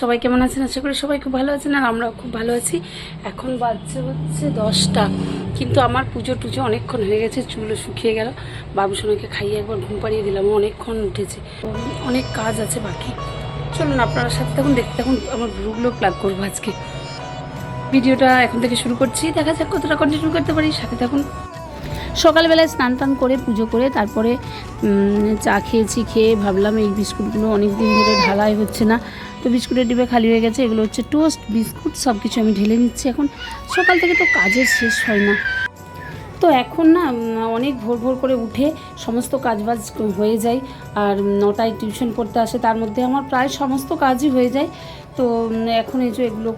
সবাই কেমন আছেন? আশা করি সবাই খুব ভালো আছেন আর আমরাও খুব ভালো আছি। এখন বাজছে হচ্ছে দশটা, কিন্তু আমার পুজো টুজো অনেকক্ষণ হয়ে গেছে, চুলও শুকিয়ে গেল। বাবু সোনাকে খাইয়ে একবার ঘুম পাড়িয়ে দিলাম অনেকক্ষণ উঠেছে। অনেক কাজ আছে বাকি। চলুন আপনার সাথে তখন দেখতে তখন আমার ভ্রুগুলো প্লাগ করব আজকে। ভিডিওটা এখন থেকে শুরু করছি, দেখা যাক কতটা কন্টিনিউ করতে পারি, সাথে থাকুন। সকালবেলায় স্নান টান করে, পুজো করে, তারপরে চা খেয়েছি, খেয়ে ভাবলাম এই বিস্কুটগুলো অনেক দিন ধরে ঢালাই হচ্ছে না। তো বিস্কুটের ডিবে খালি হয়ে গেছে, এগুলো হচ্ছে টোস্ট, বিস্কুট সব কিছু আমি ঢেলে নিচ্ছি এখন। সকাল থেকে তো কাজের শেষ হয় না। তো এখন না অনেক ভোর ভোর করে উঠে সমস্ত কাজবাজ হয়ে যায়, আর নটায় টিউশন পড়তে আসে, তার মধ্যে আমার প্রায় সমস্ত কাজই হয়ে যায়। তো এখন এই যে এগুলো,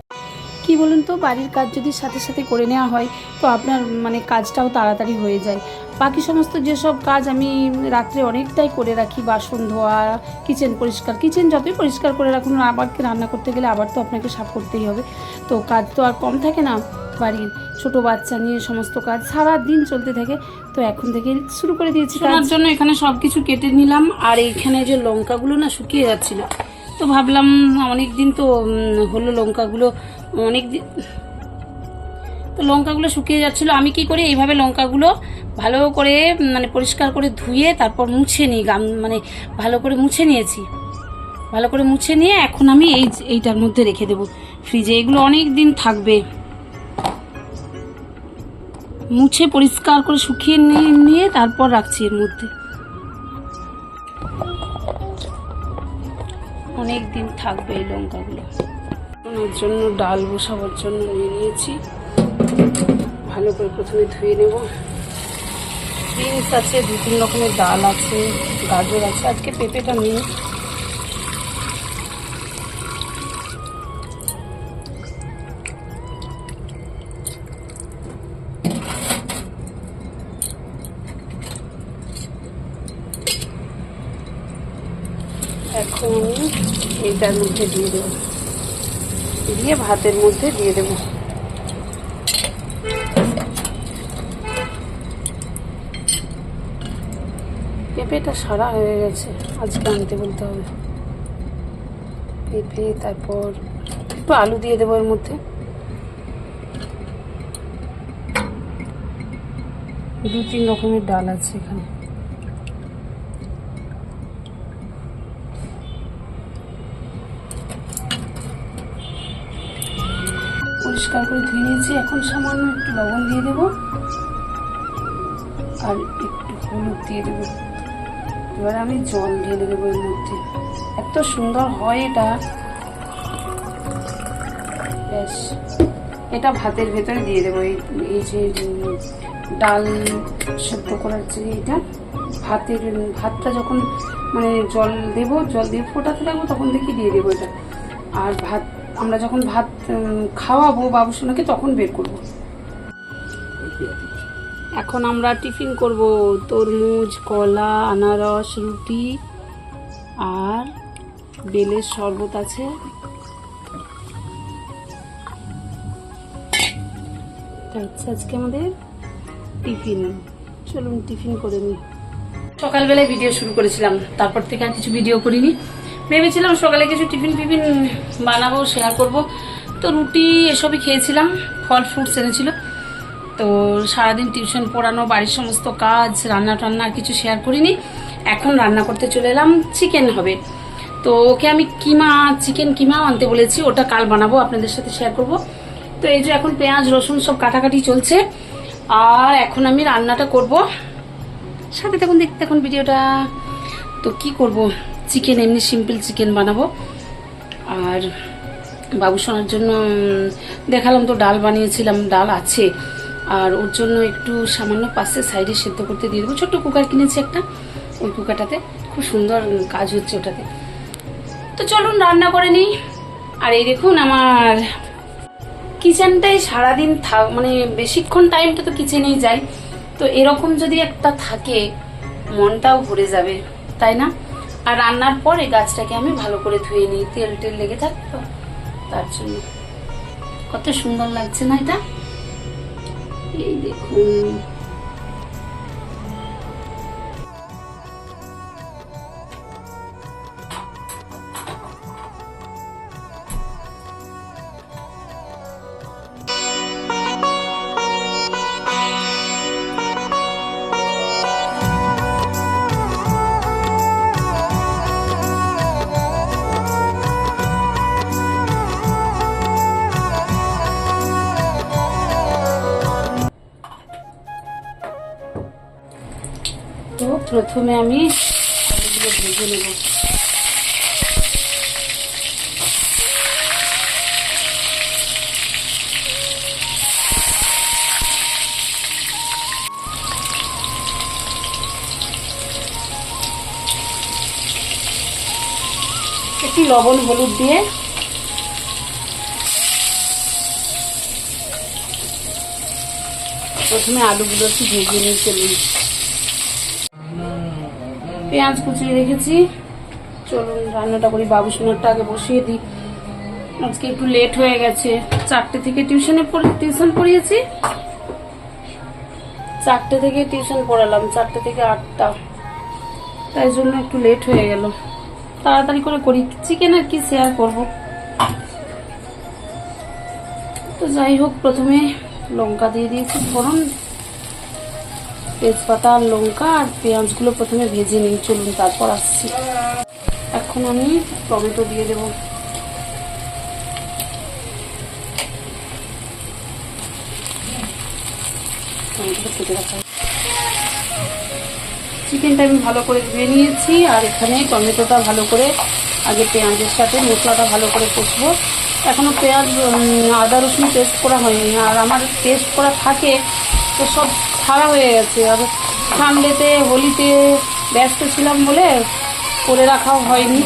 কি বলুন তো, বাড়ির কাজ যদি সাথে সাথে করে নেওয়া হয়, তো আপনার মানে কাজটাও তাড়াতাড়ি হয়ে যায়। বাকি সমস্ত যেসব কাজ আমি রাত্রে অনেকটাই করে রাখি, বাসন ধোয়া কিচেন পরিষ্কার কিচেন যতই পরিষ্কার করে রাখুন আবার রান্না করতে গেলে আবার তো আপনাকে সাফ করতেই হবে। তো কাজ তো আর কম থাকে না বাড়ির, ছোট বাচ্চা নিয়ে সমস্ত কাজ সারা দিন চলতে থাকে। তো এখন থেকে শুরু করে দিয়েছি তার জন্য এখানে সব কিছু কেটে নিলাম, আর এইখানে যে লঙ্কাগুলো না শুকিয়ে যাচ্ছিল, তো ভাবলাম অনেক দিন তো হলো লঙ্কাগুলো অনেক দিন তো লঙ্কাগুলো শুকিয়ে যাচ্ছিল, আমি কি করি, এইভাবে লঙ্কাগুলো ভালো করে মানে পরিষ্কার করে ধুয়ে তারপর মুছে নিই, গাম মানে ভালো করে মুছে নিয়েছি। ভালো করে মুছে নিয়ে এখন আমি এই এইটার মধ্যে রেখে দেবো ফ্রিজে। এগুলো অনেক দিন থাকবে। মুছে পরিষ্কার করে শুকিয়ে নিয়ে তারপর রাখছি এর মধ্যে। অনেক দিন থাকবে এই লঙ্কাগুলো। জন্য ডাল বসাবার জন্য নিয়ে নিয়েছি। ভালো করে প্রথমে ধুয়ে নেব। বিনস আছে, দু তিন রকমের ডাল আছে, গাজর আছে, আজকে পেঁপেটা নেই। এখন এইটার মধ্যে দিয়ে দেবো। দিয়ে ভাতের মধ্যে দিয়ে দেবো। পেঁপেটা সারা হয়ে গেছে। আজকে আনতে বলতে হবে। পেঁপে, তারপর একটু আলু দিয়ে দেবো এর মধ্যে। দু, তিন রকমের ডাল আছে এখানে। পরিষ্কার করে ধুয়ে নিয়েছি। এখন সামান্য একটু লবণ দিয়ে দেবো। আর একটু হলুদ দিয়ে দেবো। এবার আমি জল ঢেলে দেবো এর মধ্যে। এত সুন্দর হয় এটা। ব্যাস এটা ভাতের ভেতরে দিয়ে দেবো। এই যে ডাল সেদ্ধ করার যে এটা, ভাতের ভাতটা যখন মানে জল দেবো, জল দিয়ে ফোটাতে থাকব, তখন দেখি দিয়ে দেবো এটা। আর ভাত, আমরা যখন ভাত খাওয়াবো বাবুসোনাকে তখন বের করব। এখন আমরা টিফিন করব তরমুজ, কলা, আনারস, রুটি আর বেলের শরবত আছে। আজকে আমাদের টিফিন। চলুন টিফিন করে নিই। সকালবেলায় ভিডিও শুরু করেছিলাম, তারপর থেকে আর কিছু ভিডিও করিনি। ভেবেছিলাম সকালে কিছু টিফিন টিফিন বানাবো শেয়ার করব। তো রুটি এসবই খেয়েছিলাম ফল ফ্রুটস এনেছিল। তো সারাদিন টিউশন পড়ানো, বাড়ির সমস্ত কাজ, রান্না টান্না কিছু শেয়ার করিনি। এখন রান্না করতে চলে এলাম চিকেন হবে। তো ওকে আমি কিমা চিকেন কিমাও আনতে বলেছি, ওটা কাল বানাবো, আপনাদের সাথে শেয়ার করব। তো এই যে এখন পেঁয়াজ, রসুন সব কাটাকাটি চলছে। আর এখন আমি রান্নাটা করব। সাথে দেখুন দেখতে এখন ভিডিওটা। তো কি করব? চিকেন এমনি সিম্পল চিকেন বানাবো। আর বাবু সোনার জন্য দেখালাম তো, ডাল বানিয়েছিলাম, ডাল আছে। আর ওর জন্য একটু সামান্য পাশে সাইডে সেদ্ধ করতে দিয়ে দেবো। ছোট্ট কুকার কিনেছি একটা। ওই কুকারটাতে খুব সুন্দর কাজ হচ্ছে ওটাতে। তো চলুন, রান্না করে নিই। আর এই দেখুন আমার কিচেনটাই সারাদিন থাক মানে বেশিক্ষণ টাইমটা তো কিচেনেই যাই তো এরকম যদি একটা থাকে, মনটাও ভরে যাবে, তাই না? আর রান্নার পরে গাছটাকে আমি ভালো করে ধুয়ে নিই। তেল টেল লেগে থাকতো তার জন্য। কত সুন্দর লাগছে না এটা? এই দেখুন প্রথমে আমি আলুগুলো ভেজে নেব। একটু লবণ হলুদ দিয়ে প্রথমে আলুগুলো একটু ভেজে নিয়ে চলুন পেঁয়াজ কুচিয়ে রেখেছি। চলুন, রান্নাটা করি। বাবু সোনারটা আগে বসিয়ে দিই। আজকে একটু লেট হয়ে গেছে। চারটে থেকে টিউশনে টিউশন পড়িয়েছি। চারটে থেকে টিউশন পড়ালাম, চারটে থেকে আটটা। তাই জন্য একটু লেট হয়ে গেল। তাড়াতাড়ি করে করি। চিকেন আর কি শেয়ার করব। তো যাই হোক, প্রথমে লঙ্কা দিয়ে দিয়েছি ফোড়ন। তেজপাতা আর লঙ্কা আর পেঁয়াজগুলো প্রথমে ভেজে নিই। চলুন তারপর আসছি। এখন আমি টমেটো দিয়ে দেব। চিকেনটা আমি ভালো করে ধুয়ে নিয়েছি আর এখানে টমেটোটা ভালো করে আগে পেঁয়াজের সাথে মশলাটা ভালো করে কষবো। এখনও পেঁয়াজ আদা রসুন পেস্ট করা হয়নি। আর আমার পেস্ট করা থাকে, তো সব ছাড়া হয়ে গেছে। আর সানডেতে, হোলিতে ব্যস্ত ছিলাম বলে করে রাখাও হয়নি।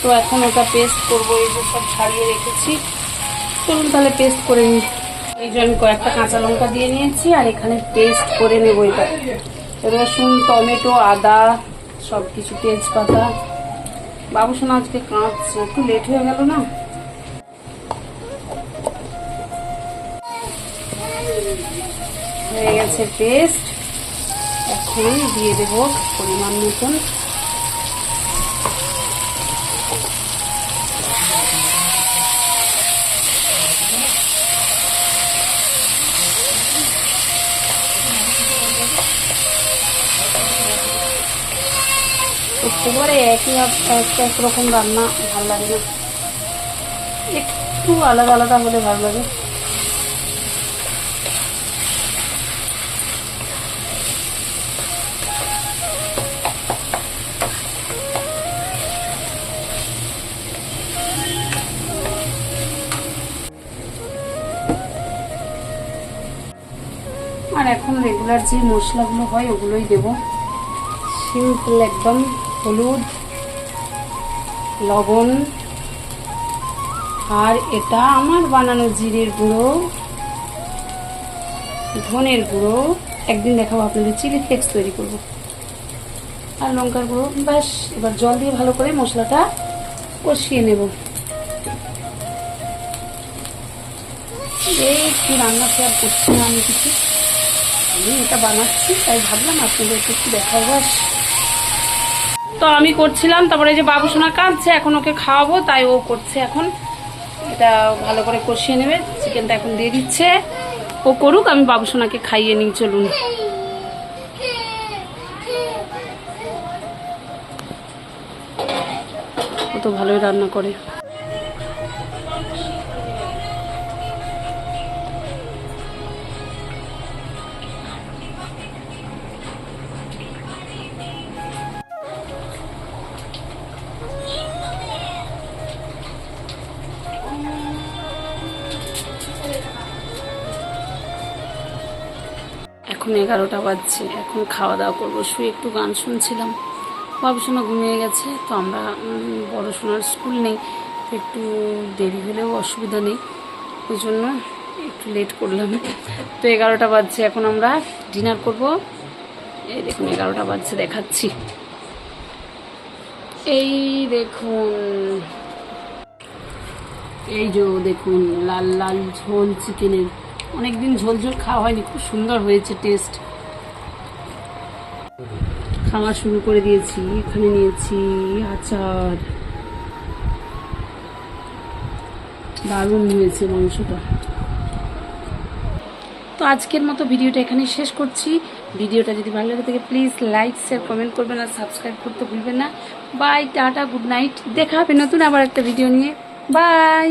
তো এখন ওটা পেস্ট করব, এই যে সব ছাড়িয়ে রেখেছি। চলুন তাহলে পেস্ট করে নিই। এই যে আমি কয়েকটা কাঁচা লঙ্কা দিয়ে নিয়েছি আর এখানে পেস্ট করে নেব এটা। রসুন, টমেটো, আদা, সব কিছু তেজপাতা। বাবু সোনা আজকে কাঁদছে একটু লেট হয়ে গেল না? হয়ে গেছে পেস্ট এখন দিয়ে দেব পরিমাণ মতন। একেবারে একই এক রকম রান্না, ভালো লাগে না। একটু আলাদা আলাদা হলে ভালো লাগে। এখন রেগুলার যে মশলাগুলো হয়, ওগুলোই দেবো। সিম্পল একদম হলুদ, লবণ, আর এটা আমার বানানো জিরের গুঁড়ো, ধনের গুঁড়ো। একদিন দেখাবো আপনাদের চিলি ফ্লেক্স তৈরি করব। আর লঙ্কার গুঁড়ো, ব্যাস, এবার জল দিয়ে ভালো করে মশলাটা কষিয়ে নেব। এই কি রান্না শেয়ার করছি আমি কিছু? আমি এটা বানাচ্ছি, তাই ভাবলাম আপনাদেরকে একটু দেখাবো তো আমি করছিলাম, তারপরে যে বাবু সোনা কাঁদছে, এখন ওকে খাওয়াবো, তাই ও করছে এখন। এটা ভালো করে কষিয়ে নেবে, চিকেনটা এখন দিয়ে দিচ্ছে। ও করুক, আমি বাবু সোনাকে খাইয়ে নিই, চলুন। ও তো ভালোই রান্না করে। এখন এগারোটা বাজছে, এখন খাওয়া দাওয়া করব। শুয়ে একটু গান শুনছিলাম। বাবু সোনা ঘুমিয়ে গেছে, তো আমরা সোনার স্কুল নেই, একটু দেরি হলেও অসুবিধা নেই, ওই জন্য একটু লেট করলাম। তো এগারোটা বাজছে, এখন আমরা ডিনার করব। এই দেখুন, এগারোটা বাজছে, দেখাচ্ছি। এই দেখুন, এই যে দেখুন, লাল লাল ঝোল চিকেনের অনেকদিন ঝোল ঝোল খাওয়া হয়নি, খুব সুন্দর হয়েছে টেস্ট খাওয়া শুরু করে দিয়েছি, এখানে নিয়েছি আচার। দারুণ হয়েছে মাংসটা। তো আজকের মতো ভিডিওটা এখানে শেষ করছি। ভিডিওটা যদি ভালো লাগে থাকে প্লিজ লাইক শেয়ার কমেন্ট করবেন আর সাবস্ক্রাইব করতে ভুলবেন না। বাই টাটা গুড নাইট দেখা হবে নতুন আবার একটা ভিডিও নিয়ে। বাই